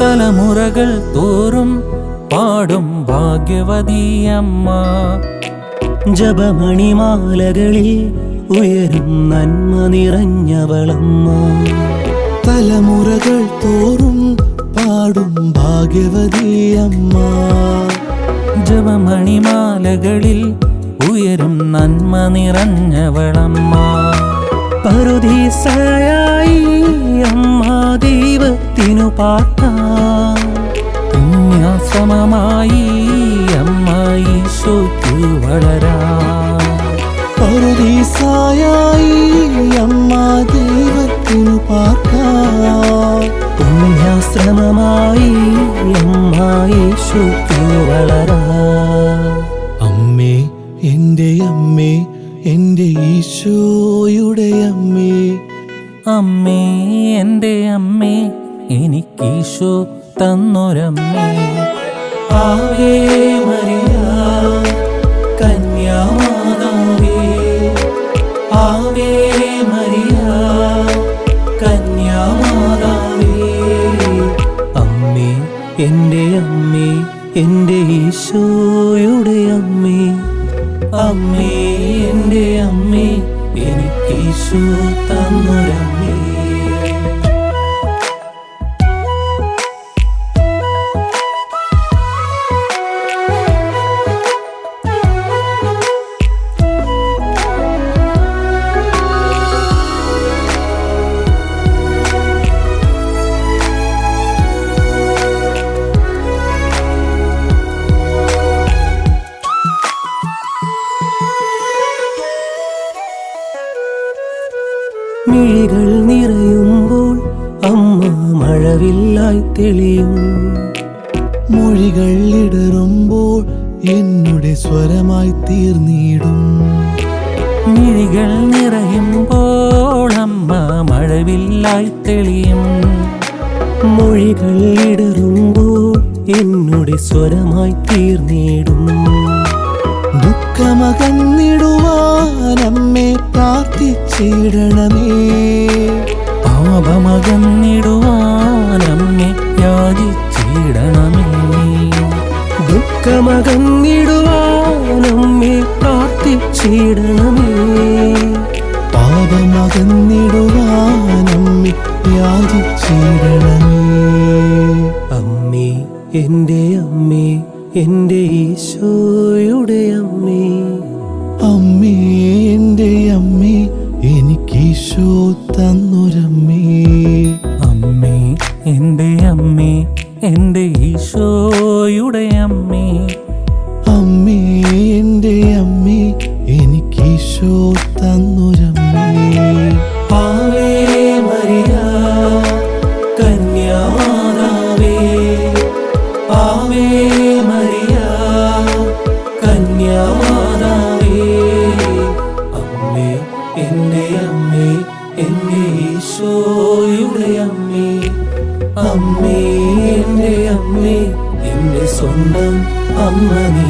തലമുറകൾ തോറും പാടും ഭാഗ്യവതിയമ്മ. ജപമണിമാലകളിൽ ഉയരും നന്മ നിറഞ്ഞവളമ്മ. തലമുറകൾ തോറും പാടും ഭാഗ്യവതിയമ്മ. ജപമണിമാലകളിൽ ഉയരും നന്മ നിറഞ്ഞവളമ്മ. പറുദീസയായി ദൈവത്തിനു പാർക്കാം പുണ്യാശ്രമമായി അമ്മ ഈശോയ്ക്കു വളരാ. അമ്മ ദൈവത്തിനു പാർക്കാം. പുണ്യാശ്രമമായി അമ്മ യേശുക്കു വളരാ. അമ്മേ എന്റെ അമ്മേ എന്റെ ഈശോയുടെ അമ്മേ. അമ്മേ എന്റെ അമ്മേ. എനിക്കീശോ തന്നൊരമ്മേ. ആവേ മരിയ കന്യാമാതാവേ ആവേ മരിയ കന്യാമാതാവേ അമ്മേ എന്റെ അമ്മേ എന്റെ ഈശോയുടെ അമ്മേ. അമ്മേ എന്റെ അമ്മേ എനിക്കീശോ തന്നൊരമ്മേ. മിഴികൾ നിറയുമ്പോൾ അമ്മ മഴവില്ലായി തെളിയും. മൊഴികൾ ഇടറുമ്പോൾ എന്നുടെ സ്വരമായി തീർന്നിടും. മിഴികൾ നിറയുമ്പോൾ അമ്മ മഴവില്ലായി തെളിയും. മൊഴികൾ ഇടറുമ്പോൾ എന്നുടെ സ്വരമായി തീർന്നിടും. ദുഃഖമകന്നിടുവാൻ അമ്മേ പാപമകന്നിടുവാനമ്മെ യാചിച്ചിടണമേ ദുഃഖമകന്നിടുവാൻ അമ്മേ പ്രാർത്ഥിച്ചിടണമേ പാപമകന്നിടുവാൻ അമ്മേ യാചിച്ചിടണമേ അമ്മേ എന്റെ അമ്മേ എന്റെ ഈശോയുടെ അമ്മേ. അമ്മേ എന്റെ അമ്മേ എന്റെ ഈശോയുടെ അമ്മേ. എന്റെ ഈശോയുടെ അമ്മേ അമ്മേ എന്റെ അമ്മേ എന്റെ സ്വന്തം അമ്മ നീ.